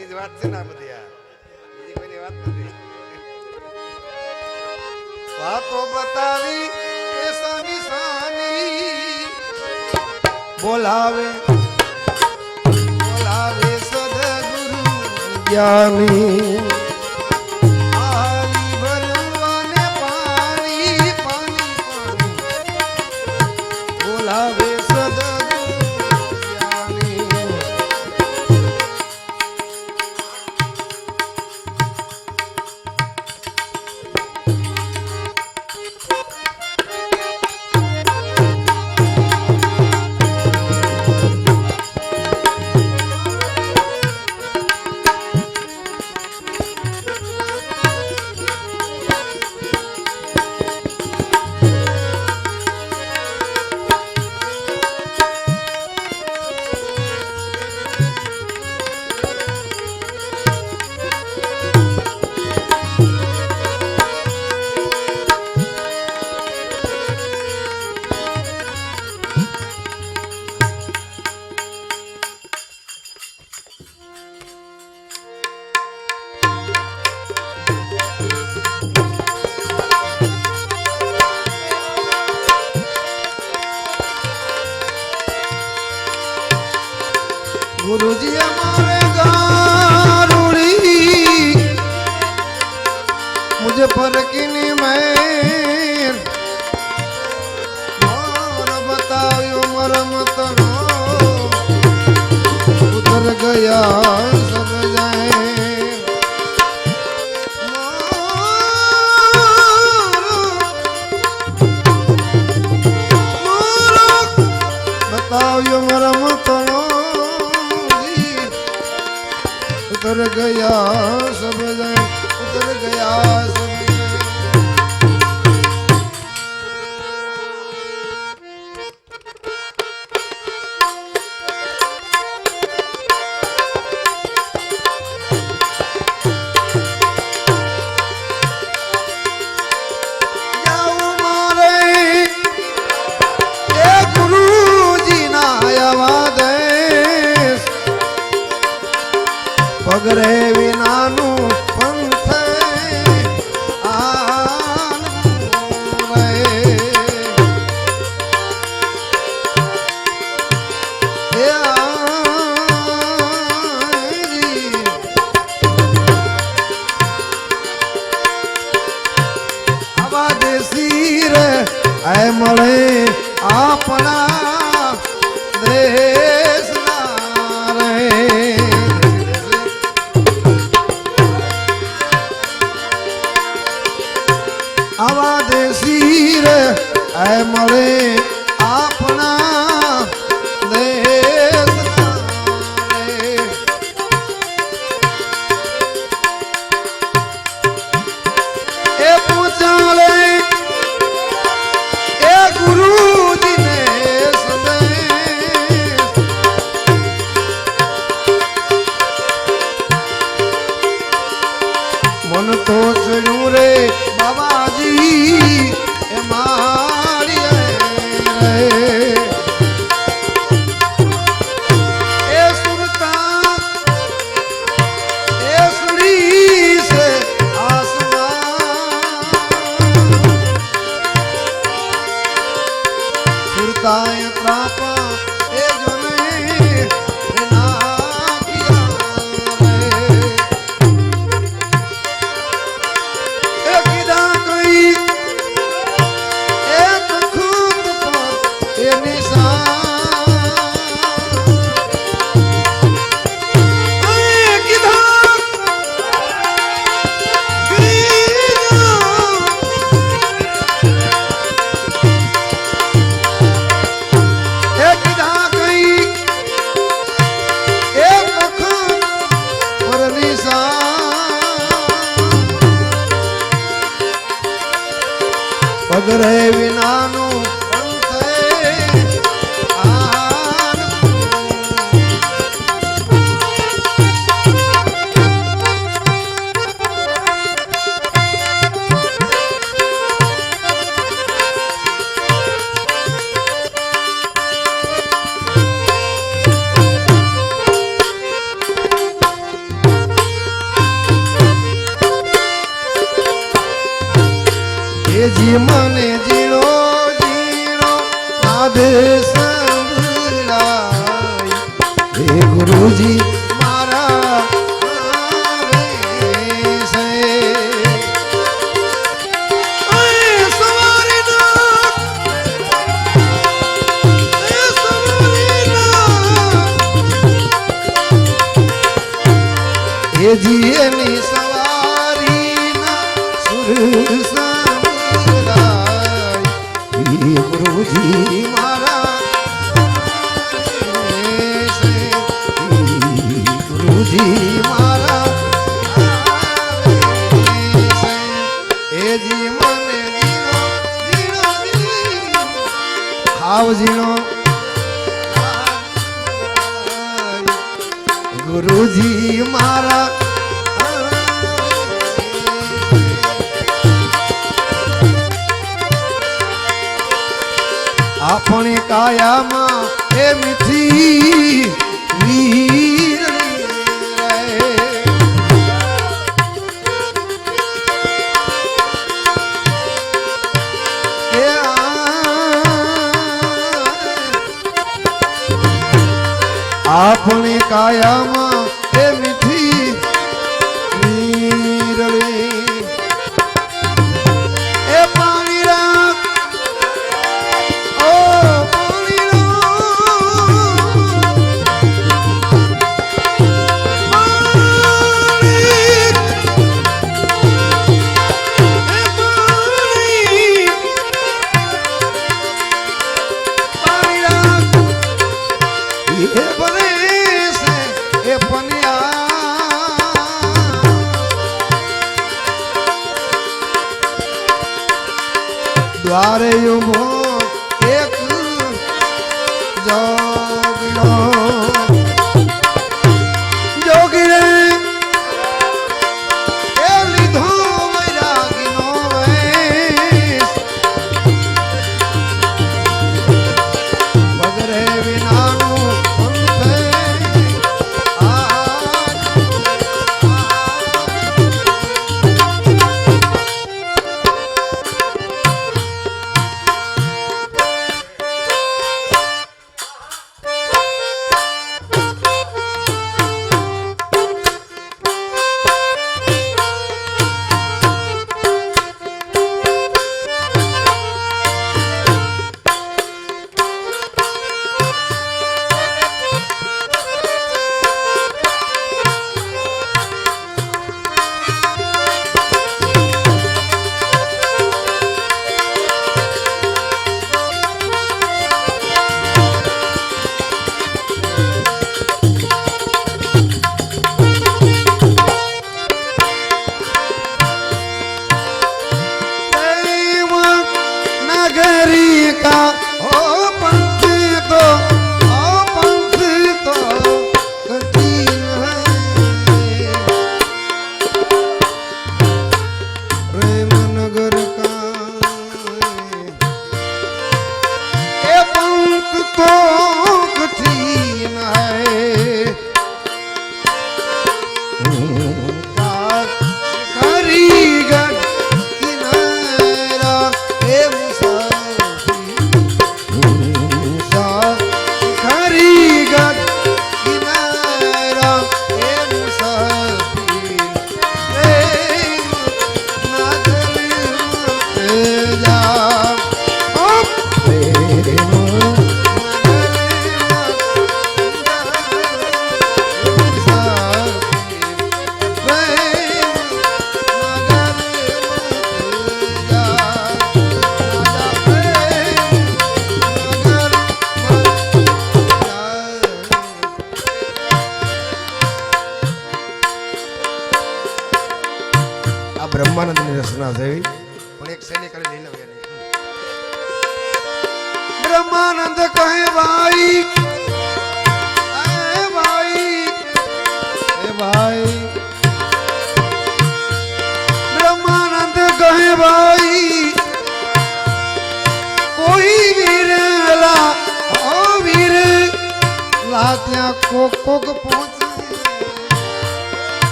એની જ વાત છે ને આ બધી, આ. બીજી કોઈની વાત નથી. વાતો બતાવી એ સાની સાની બોલાવે બોલાવે સદગુરુ જ્ઞાની ગુરુજી અમારે ગારુડી મુझे ફરકીની મેર મોર બતાવ્યો મરમ તનો ઉતર ગયા હે ગુરુજી ગુરુજી મારા. આપણી કાયામાં એ મીઠી આપણે કાયમ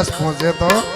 as pontas, então.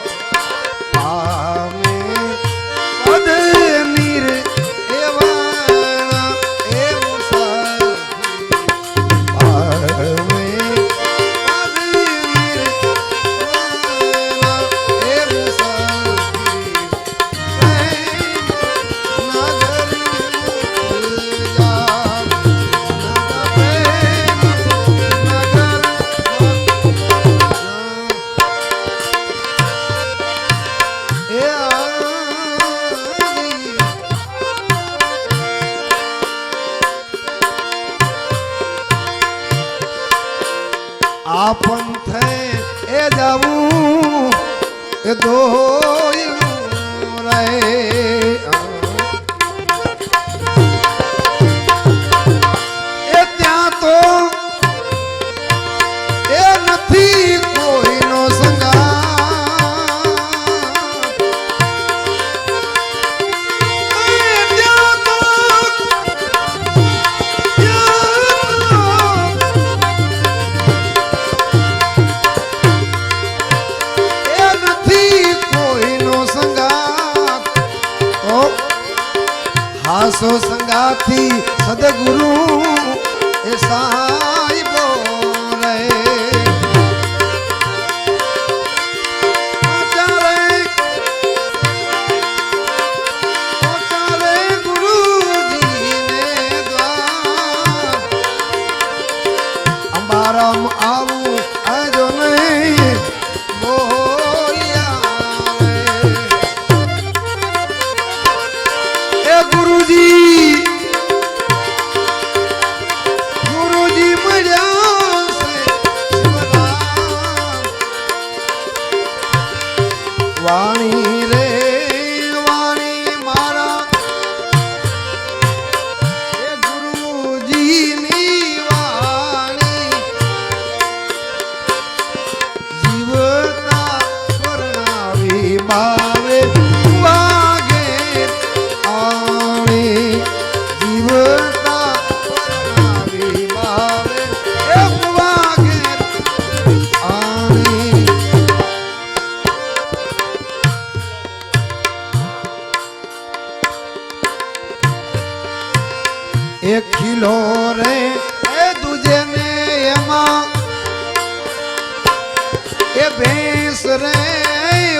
ભેંસ રે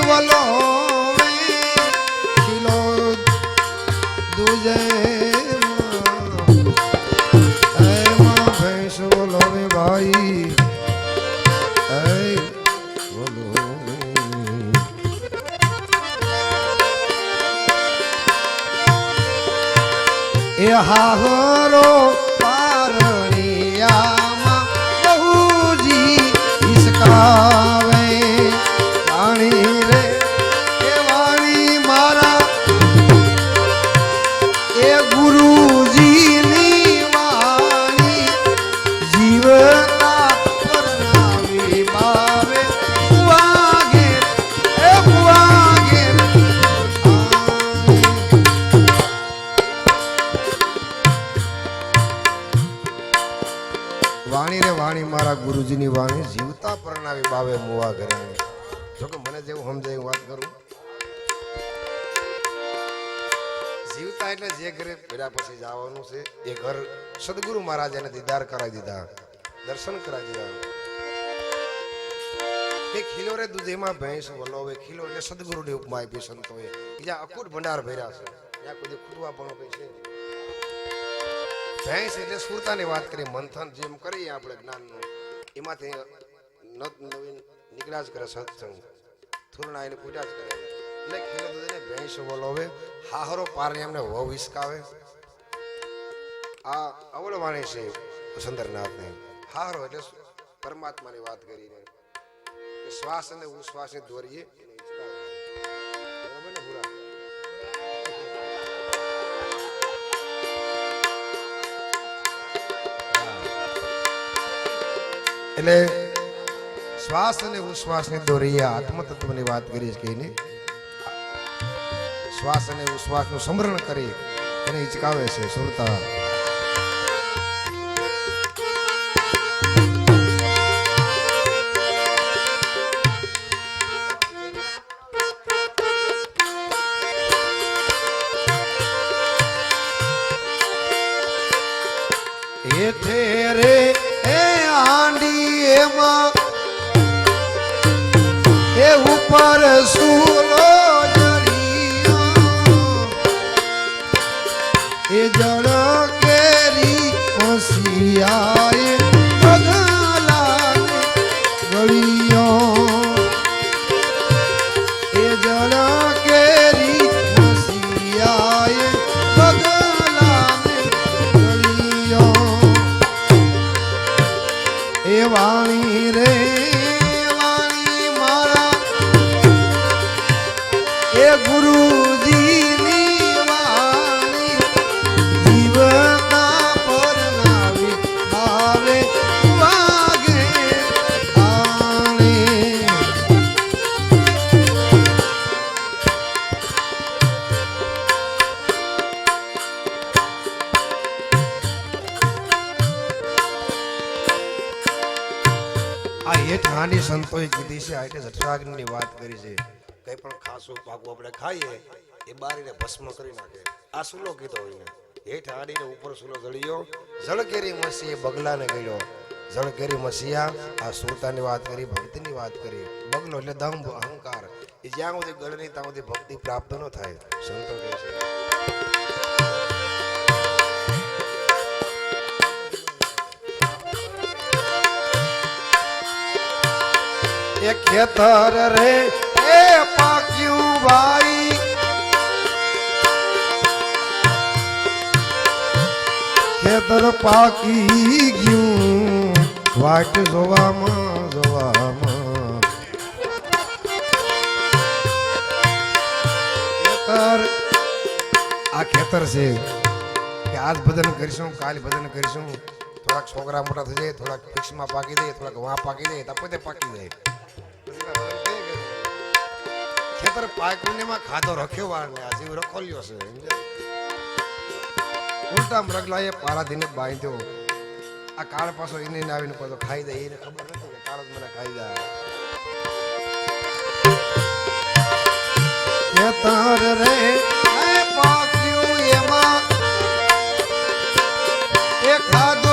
વલો ખીલો દુજે એમાં ભેંસ વલો વે ભાઈ. એ વલો એ ઘર સદગુરુ મહારાજાને દીદાર કરાવી દીધા. દર્શન કરાવી દીધા. એ ખીલો રે દૂધેમાં ભેંસ, વલોવે ખીલો એટલે સદગુરુની ઉપમા આપી સંતોએ. બીજા અકૂટ ભંડાર ભર્યા છે. ત્યાં કોઈ ખૂટવા પણ કઈ છે ભેંસ એટલે સુરતાની વાત કરી, મંથન જેમ કરીએ આપણે જ્ઞાનનું. એમાંથી નત નવીન નીકળ્યા જ કરે સત્સંગ. થુરણા એને પૂજા જ કરે. એટલે ખીલો દૂધ એને ભેંસ, વલોવે, હાહરો પારને એમને વહુ વિસકાવે આ અવળવાણી છે સુંદરનાથને હારો એટલે પરમાત્માની વાત કરીને. શ્વાસ અને ઉશ્વાસને દોરીએ. ને? એટલે શ્વાસ અને ઉશ્વાસની દોરીએ આત્મતત્વની વાત કરી છે કે એને. શ્વાસ અને ઉશ્વાસનું સમરણ કરી એને હિચકાવે છે, સુરતા. વાણી રે કીધી જઠરાગ્નિની વાત કરી છે. કઈ પણ ખાસું પાકું આપણે ખાઈએ, એ બારીને ભસ્મ કરી નાખે. આ સુલો કીધો એને. હેઠ આડીને ઉપર સુલો જળિયો. જળકેરી મસીએ બગલાને ગયો જળકેરી મસીયા, આ સુરતાની વાત કરી, ભક્તિની વાત કરી. બગલો એટલે દંભ, અહંકાર. એ જ્યાં સુધી ગળની, ત્યાં સુધી ભક્તિ પ્રાપ્ત ન થાય. સંતો કહે છે. ખેતર રે, એ પાક્યું ભાઈ ખેતર પાકી ગયું, વાટ જોવામાં જોવામાં. ખેતર, આ ખેતર છે કે આજ ભજન કરીશું, કાલ ભજન કરીશું. થોડાક છોકરા મોટા થઈ જાય, થોડાક ફિક્સમાં પાકી જાય થોડાક વાં પાકી જાય તો પોતે પાકી જાય. ખેતર પાક્યું માં ખાધો રખ્યો વાળને. ને આજે રખોલ્યો છે ઉલટા મરગલા એ પારાધીને બાંધ્યો. આ કાળ પાછો એને આવીને પાછો ખાઈ દે. એને ખબર નથી કે કાળ મને ખાઈ જાય. ખેતર રે પાક્યું એમાં. એ ખાધો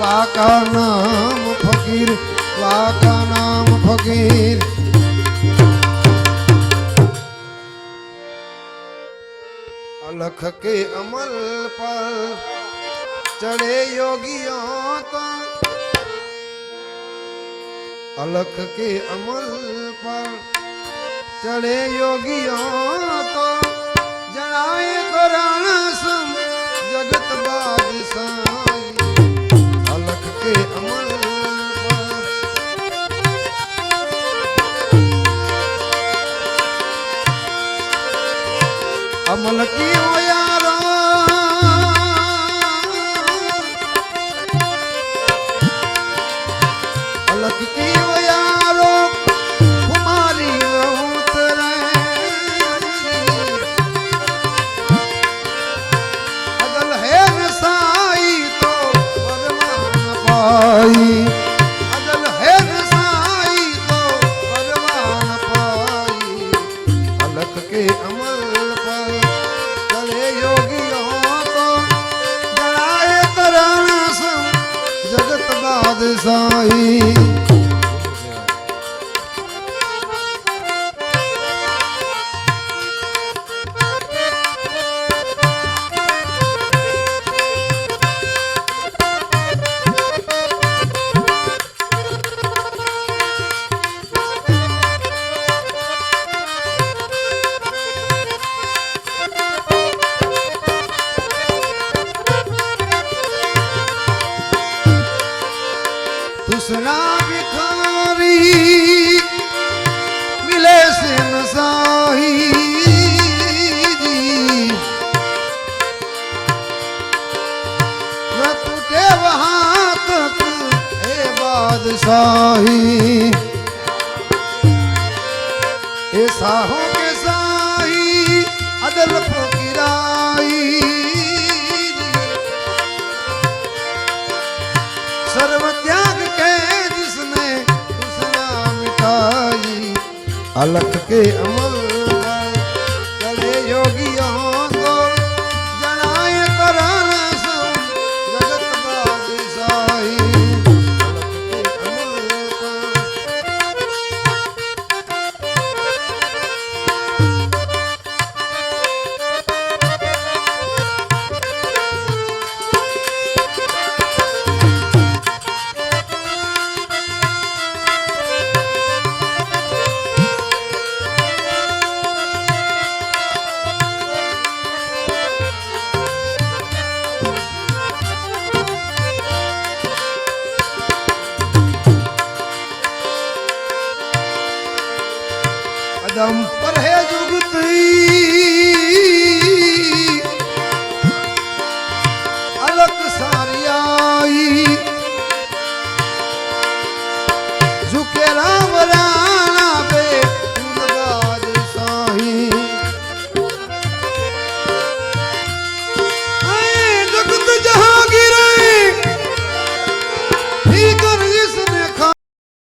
વાકા નામ ફકીર વાકા નામ ફકીર અલખ કે અમલ પર ચડે યોગીઓ અલખ કે અમલ પર ચડે યોગીઓ તો જણાય કરણ સમ જગત અલખ કે અમલ અમલ કી साहों के साई अदल को सर्व त्याग के जिसने उसना मिटाई अलख के अमर